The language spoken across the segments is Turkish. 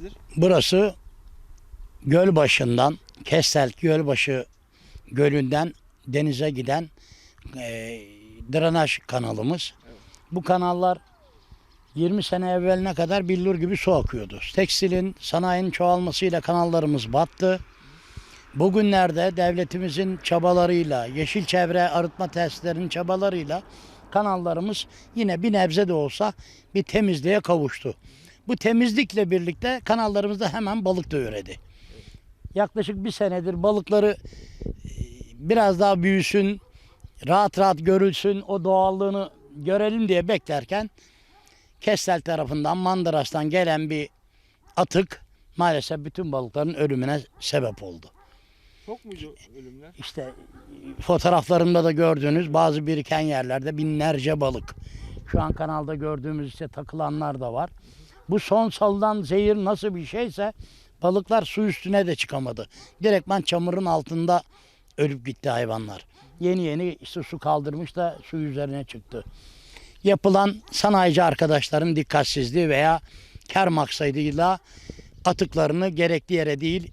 neresidir? Burası Gölbaşı'ndan, Kestel Gölbaşı Gölü'nden denize giden e, drenaj kanalımız. Bu kanallar 20 sene evveline kadar billur gibi su akıyordu. Tekstilin, sanayinin çoğalmasıyla kanallarımız battı. Bugünlerde devletimizin çabalarıyla, yeşil çevre arıtma tesislerinin çabalarıyla kanallarımız yine bir nebze de olsa bir temizliğe kavuştu. Bu temizlikle birlikte kanallarımızda hemen balık da üredi. Yaklaşık bir senedir balıkları e, biraz daha büyüsün, rahat rahat görülsün, o doğallığını görelim diye beklerken Kestel tarafından Mandras'tan gelen bir atık maalesef bütün balıkların ölümüne sebep oldu. Çok muydu ölümler? İşte fotoğraflarımda da gördüğünüz bazı biriken yerlerde binlerce balık. Şu an kanalda gördüğümüz işte takılanlar da var. Bu son salınan zehir nasıl bir şeyse balıklar su üstüne de çıkamadı. Direktman çamurun altında ölüp gitti hayvanlar. Yeni yeni işte su kaldırmış da su üzerine çıktı. Yapılan sanayici arkadaşların dikkatsizliği veya kar maksadıyla atıklarını gerekli yere değil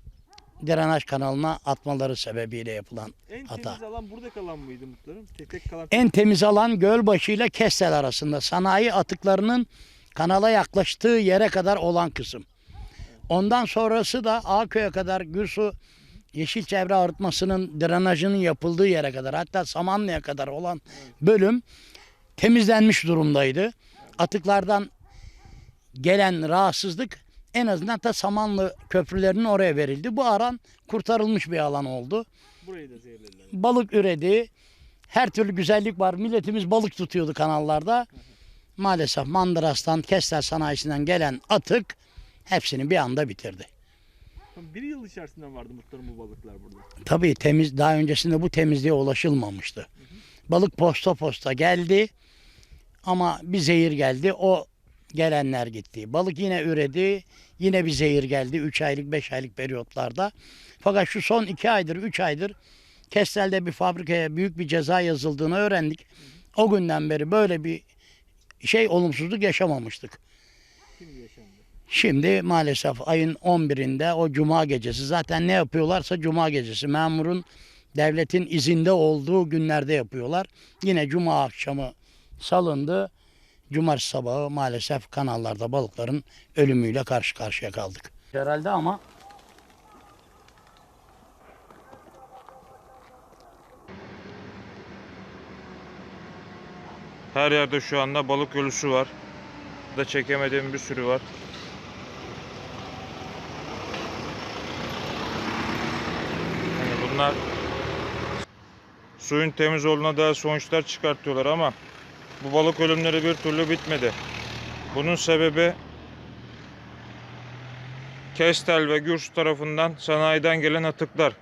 drenaj kanalına atmaları sebebiyle yapılan En hata. temiz alan burada kalan mıydı muhtarım? Tek tek kalan En temiz alan Gölbaşı ile Kestel arasında sanayi atıklarının kanala yaklaştığı yere kadar olan kısım. Ondan sonrası da Ağköy'e kadar Gürsu Yeşil Çevre Arıtması'nın drenajının yapıldığı yere kadar hatta Samanlı'ya kadar olan bölüm temizlenmiş durumdaydı. Atıklardan gelen rahatsızlık en azından da Samanlı köprülerinin oraya verildi. Bu aran kurtarılmış bir alan oldu. burayı da zehirlediler. Balık üredi. Her türlü güzellik var. Milletimiz balık tutuyordu kanallarda. Maalesef Mandras'tan, Kestel sanayisinden gelen atık hepsini bir anda bitirdi. Bir yıl içerisinde vardı muhtarım bu balıklar burada. Tabii temiz daha öncesinde bu temizliğe ulaşılmamıştı. Balık posta posta geldi ama bir zehir geldi. O gelenler gitti. Balık yine üredi. Yine bir zehir geldi 3 aylık 5 aylık periyotlarda. Fakat şu son 2 aydır 3 aydır Kestel'de bir fabrikaya büyük bir ceza yazıldığını öğrendik. O günden beri böyle bir şey olumsuzluk yaşamamıştık. Şimdi yaşandı. Şimdi maalesef ayın 11'inde o cuma gecesi zaten ne yapıyorlarsa cuma gecesi memurun devletin izinde olduğu günlerde yapıyorlar. Yine cuma akşamı salındı. Cumartesi sabahı maalesef kanallarda balıkların ölümüyle karşı karşıya kaldık. Herhalde ama Her yerde şu anda balık ölüsü var. Burada çekemediğim bir sürü var. Yani bunlar suyun temiz olduğuna dair sonuçlar çıkartıyorlar ama bu balık ölümleri bir türlü bitmedi. Bunun sebebi Kestel ve Gürs tarafından sanayiden gelen atıklar.